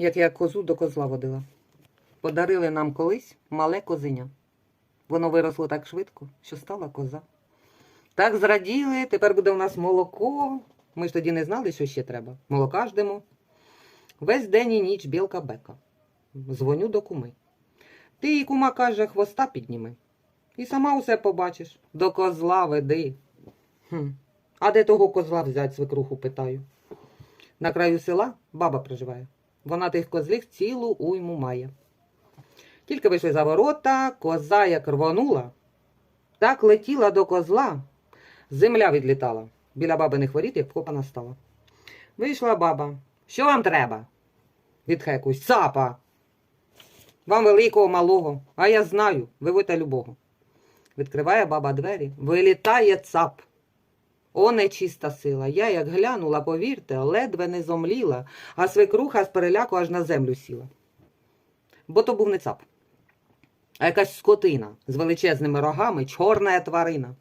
як я козу до козла водила. Подарили нам колись мале козеня. Воно виросло так швидко, що стала коза. Так зраділи, тепер буде у нас молоко. Ми ж тоді не знали, що ще треба. Молока ждемо. Весь день і ніч білка бека. Дзвоню до куми. Ти і кума каже, хвоста підніми. І сама усе побачиш. До козла веди. Хм. А де того козла взять, свекруху питаю. На краю села баба проживає. Вона тих козлів цілу уйму має. Тільки вийшли за ворота, коза як рвонула, так летіла до козла, земля відлітала. Біля бабиних воріт, як вкопана стала. Вийшла баба. Що вам треба? Відхекусь. Цапа. Вам великого, малого, а я знаю, виводьте любого. Відкриває баба двері, вилітає цап. О, нечиста сила. Я, як глянула, повірте, ледве не зомліла, а свекруха з переляку аж на землю сіла. Бо то був не цап, а якась скотина з величезними рогами, чорна тварина.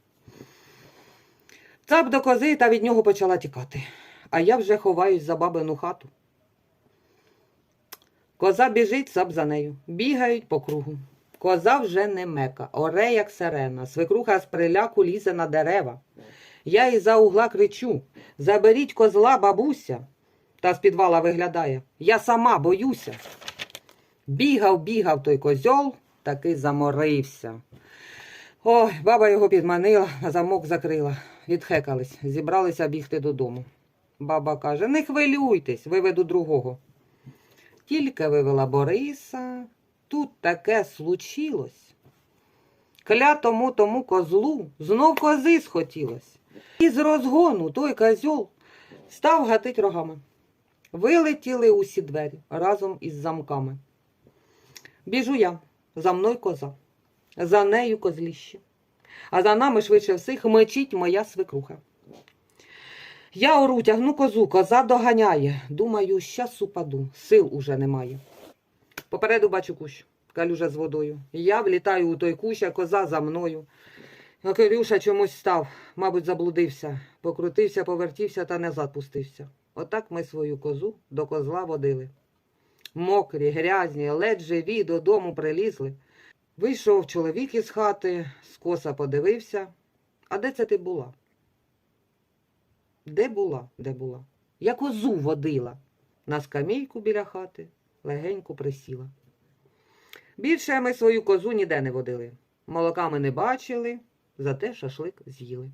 Цап до кози та від нього почала тікати, а я вже ховаюсь за бабину хату. Коза біжить, цап за нею. Бігають по кругу. Коза вже не мека, оре, як сирена. Свекруха з приляку лізе на дерева. Я із за угла кричу Заберіть козла, бабуся. Та з підвала виглядає. Я сама боюся. Бігав, бігав той козьол, таки заморився. Ой, баба його підманила, на замок закрила. Відхекались, зібралися бігти додому. Баба каже: не хвилюйтесь, виведу другого. Тільки вивела Бориса, тут таке случилось. Клятому тому козлу знов кози схотілось. І з розгону той козьол став гатить рогами. Вилетіли усі двері разом із замками. Біжу я, за мною коза, за нею козліще. А за нами швидше всіх мечить моя свекруха. Я ору, тягну козу, коза доганяє. Думаю, щас упаду, сил уже немає. Попереду бачу кущ, калюжа з водою. Я влітаю у той кущ, а коза за мною. А Кирюша чомусь став, мабуть, заблудився, покрутився, повертівся та назад пустився. Отак ми свою козу до козла водили. Мокрі, грязні, ледь живі додому прилізли. Вийшов чоловік із хати, скоса подивився. А де це ти була? Де була, де була? Я козу водила. На скамейку біля хати легенько присіла. Більше ми свою козу ніде не водили. Молока ми не бачили, зате шашлик з'їли.